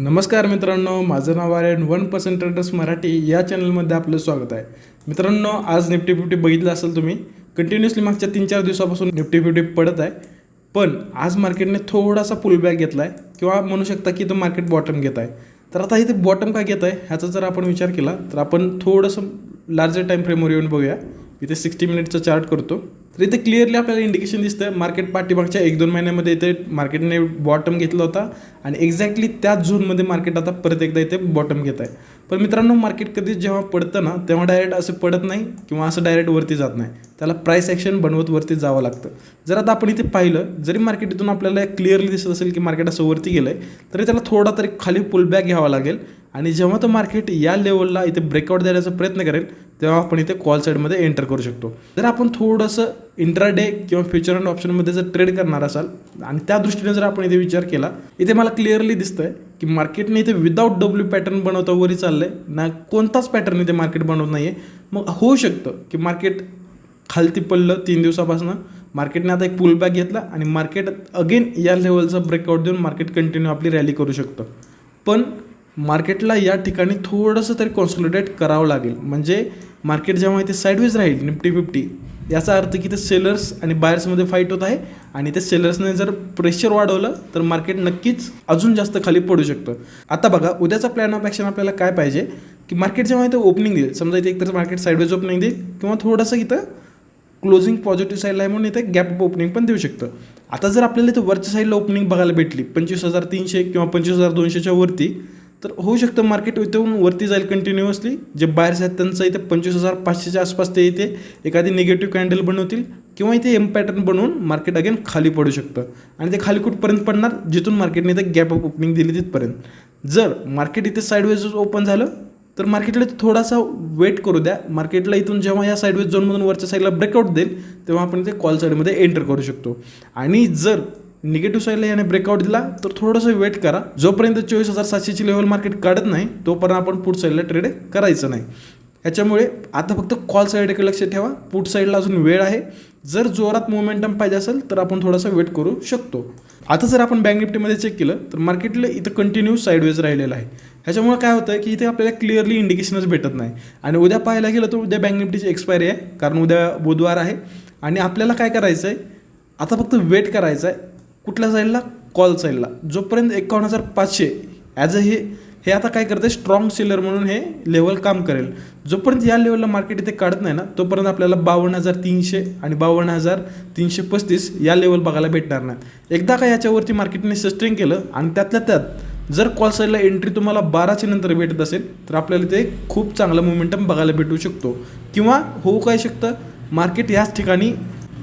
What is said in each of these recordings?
नमस्कार मित्रांनो माझं नाव आहे वन पर्सेंट ट्रेडर्स मराठी. या चॅनलमध्ये आपलं स्वागत आहे. मित्रांनो आज निफ्टी फिफ्टी बघितलं असेल तुम्ही कंटिन्युअसली मागच्या तीन चार दिवसापासून निफ्टी फिफ्टी पडत आहे. पण आज मार्केटने थोडासा पुलबॅक घेतला आहे किंवा म्हणू शकता की तो मार्केट बॉटम घेत आहे. तर आता इथे बॉटम का घेत आहे ह्याचा जर आपण विचार केला तर आपण थोडंसं लार्जर टाईम फ्रेमवर येऊन बघूया. इथे सिक्स्टी मिनिटचा चार्ट करतो. तर इथे क्लिअरली आपल्याला इंडिकेशन दिसतं मार्केट पाठीमागच्या एक दोन महिन्यामध्ये इथे मार्केटने बॉटम घेतला होता आणि एक्झॅक्टली त्याच झोनमध्ये मार्केट आता परत एकदा इथे बॉटम घेत आहे. पण मित्रांनो मार्केट कधी जेव्हा पडतं ना तेव्हा डायरेक्ट असं पडत नाही किंवा असं डायरेक्ट वरती जात नाही. त्याला प्राईस ॲक्शन बनवत वरती जावं लागतं. जर आता आपण इथे पाहिलं जरी मार्केट इथून आपल्याला क्लिअरली दिसत असेल की मार्केट असं वरती गेलं आहे तरी त्याला थोडा तरी खाली पुलबॅक घ्यावा लागेल. आणि जेव्हा तो मार्केट या लेवलला इथे ब्रेकआउट देण्याचा प्रयत्न करेल तेव्हा आपण इथे कॉल साईडमध्ये एंटर करू शकतो. जर आपण थोडंसं इंट्राडे किंवा फ्युचर अँड ऑप्शनमध्ये जर ट्रेड करणार असाल आणि त्या दृष्टीने जर आपण इथे विचार केला इथे मला क्लिअरली दिसतंय की मार्केटने इथे विदाऊट डब्ल्यू पॅटर्न बनवता वरी चाललंय ना कोणताच पॅटर्न इथे मार्केट बनवत नाही आहे मग होऊ शकतं की मार्केट खालती पडलं तीन दिवसापासून मार्केटने आता एक पुलबॅक घेतला आणि मार्केट अगेन या लेवलचा ब्रेकआउट देऊन मार्केट कंटिन्यू आपली रॅली करू शकतं. पण मार्केटला या ठिकाणी थोडंसं तरी कॉन्सॉलिडेट करावं लागेल. म्हणजे मार्केट जेव्हा इथे साईडवेज राहील निफ्टी फिफ्टी याचा अर्थ की ते सेलर्स आणि बायर्समध्ये फाईट होत आहे आणि ते सेलर्सने जर प्रेशर वाढवलं तर मार्केट नक्कीच अजून जास्त खाली पडू शकतं. आता बघा उद्याचा प्लॅन ऑफ ॲक्शन आपल्याला काय पाहिजे? की मार्केट जेव्हा इथं ओपनिंग देईल समजा इथे एकतर मार्केट साईडवेज ओपनिंग देईल किंवा थोडंसं इथं क्लोजिंग पॉझिटिव्ह साईडला आहे म्हणून इथे गॅप ओपनिंग पण देऊ शकतं. आता जर आपल्याला इथं वरच्या साईडला ओपनिंग बघायला भेटली पंचवीस हजार तीनशे किंवा पंचवीस हजार दोनशेच्या वरती तर होऊ शकतं मार्केट इथून वरती जाईल कंटिन्युअसली जे बायर्स आहेत त्यांचं इथे पंचवीस हजार पाचशेच्या आसपास ते इथे एखादी निगेटिव्ह कॅन्डल बनवतील किंवा इथे एम पॅटर्न बनवून मार्केट अगेन खाली पडू शकतं. आणि ते खाली कुठपर्यंत पडणार? जिथून मार्केटने इथे गॅप ओपनिंग दिली तिथपर्यंत. जर मार्केट इथे साईडवेज ओपन झालं तर मार्केटला थोडासा वेट करू द्या. मार्केटला इथून जेव्हा या साईडवेज झोनमधून वरच्या साईडला ब्रेकआउट देईल तेव्हा आपण इथे कॉल साईडमध्ये एंटर करू शकतो. आणि जर निगेटिव्ह साईडला याने ब्रेकआउट दिला तर थोडंसं वेट करा. जोपर्यंत चोवीस हजार सातशेची लेवल मार्केट काढत नाही तोपर्यंत आपण पुढ साईडला ट्रेड करायचं नाही. ह्याच्यामुळे आता फक्त कॉल साईडकडे लक्ष ठेवा. पुट साईडला अजून वेळ आहे. जर जोरात मोमेंटम पाहिजे असेल तर आपण थोडासा वेट करू शकतो. आता जर आपण बँक निफ्टीमध्ये चेक केलं तर मार्केटला इथं कंटिन्यू साईडवेज राहिलेलं आहे. ह्याच्यामुळे काय होतं की इथे आपल्याला क्लिअरली इंडिकेशनच भेटत नाही. आणि उद्या पाहायला गेलं तर उद्या बँक निफ्टीची एक्सपायरी आहे कारण उद्या बुधवार आहे. आणि आपल्याला काय करायचं आहे आता फक्त वेट करायचं आहे कुठल्या साईडला कॉल साईडला जोपर्यंत एकावन्न हजार पाचशे ॲज अ हे हे आता काय करते स्ट्रॉंग सेलर म्हणून हे लेवल काम करेल. जोपर्यंत या लेवलला मार्केट इथे काढत नाही ना तोपर्यंत आपल्याला बावन्न हजार तीनशे आणि बावन्न हजार तीनशे पस्तीस या लेवल बघायला भेटणार नाही. एकदा का याच्यावरती मार्केटने सस्टेन केलं आणि त्यातल्या त्यात जर कॉल साईडला एंट्री तुम्हाला बाराच्या नंतर भेटत असेल तर आपल्याला ते खूप चांगलं मोमेंटम बघायला भेटू शकतो. किंवा होऊ काय शकतं? मार्केट याच ठिकाणी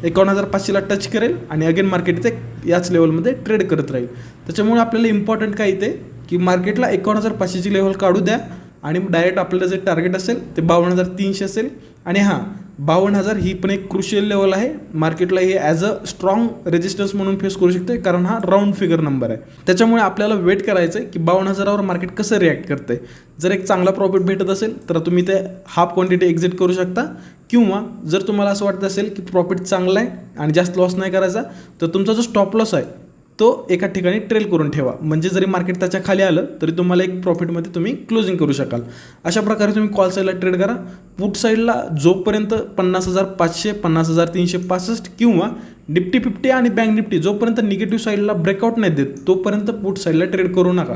एकावन्न हजार पाचशेला टच करेल आणि अगेन मार्केट इथे याच लेवलमध्ये ट्रेड करत राहील. त्याच्यामुळे आपल्याला इम्पॉर्टंट काय इथे? की मार्केटला एकावन्न हजार पाचशेची लेवल काढू द्या आणि डायरेक्ट आपल्याला जे टार्गेट असेल ते बावन्न हजार तीनशे असेल. आणि हां बावन्न हजार ही पण एक क्रुशियल लेवल आहे. मार्केटला हे ॲज अ स्ट्रॉंग रेजिस्टन्स म्हणून फेस करू शकते कारण हा राऊंड फिगर नंबर आहे. त्याच्यामुळे आपल्याला वेट करायचं आहे की बावन्न हजारावर मार्केट कसं रिॲक्ट करते जर एक चांगला प्रॉफिट भेटत असेल तर तुम्ही ते हाफ क्वांटिटी एक्झिट करू शकता. किंवा जर तुम्हाला असं वाटत असेल की प्रॉफिट चांगला आहे आणि जास्त लॉस नाही करायचा तर तुमचा जो स्टॉप लॉस आहे तो एका ठिकाणी ट्रेल करून ठेवा. म्हणजे जरी मार्केट त्याच्याखाली आलं तरी तुम्हाला एक प्रॉफिटमध्ये तुम्ही क्लोजिंग करू शकाल. अशा प्रकारे तुम्ही कॉल साईडला ट्रेड करा. पुट साईडला जोपर्यंत पन्नास हजार पाचशे पन्नास हजार तीनशे पासष्ट किंवा निफ्टी फिफ्टी आणि बँक निफ्टी जोपर्यंत निगेटिव्ह साईडला ब्रेकआउट नाही देत तोपर्यंत पुट साईडला ट्रेड करू नका.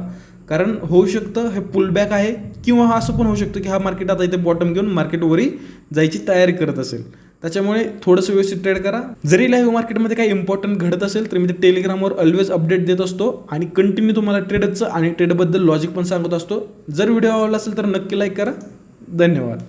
कारण होऊ शकतं हे पुलबॅक आहे किंवा हा असं पण होऊ शकतं की हा मार्केट आता इथे बॉटम घेऊन मार्केटवरही जायची तयारी करत असेल. त्याच्यामुळे थोडंसं व्यवस्थित ट्रेड करा. जरी लाईव्ह मार्केटमध्ये काही इम्पॉर्टंट घडत असेल तर मी ते टेलिग्रामवर ऑलवेज अपडेट देत असतो आणि कंटिन्यू तुम्हाला ट्रेडचं आणि ट्रेडबद्दल लॉजिक पण सांगत असतो. जर व्हिडिओ आवडला असेल तर नक्की लाईक करा. धन्यवाद.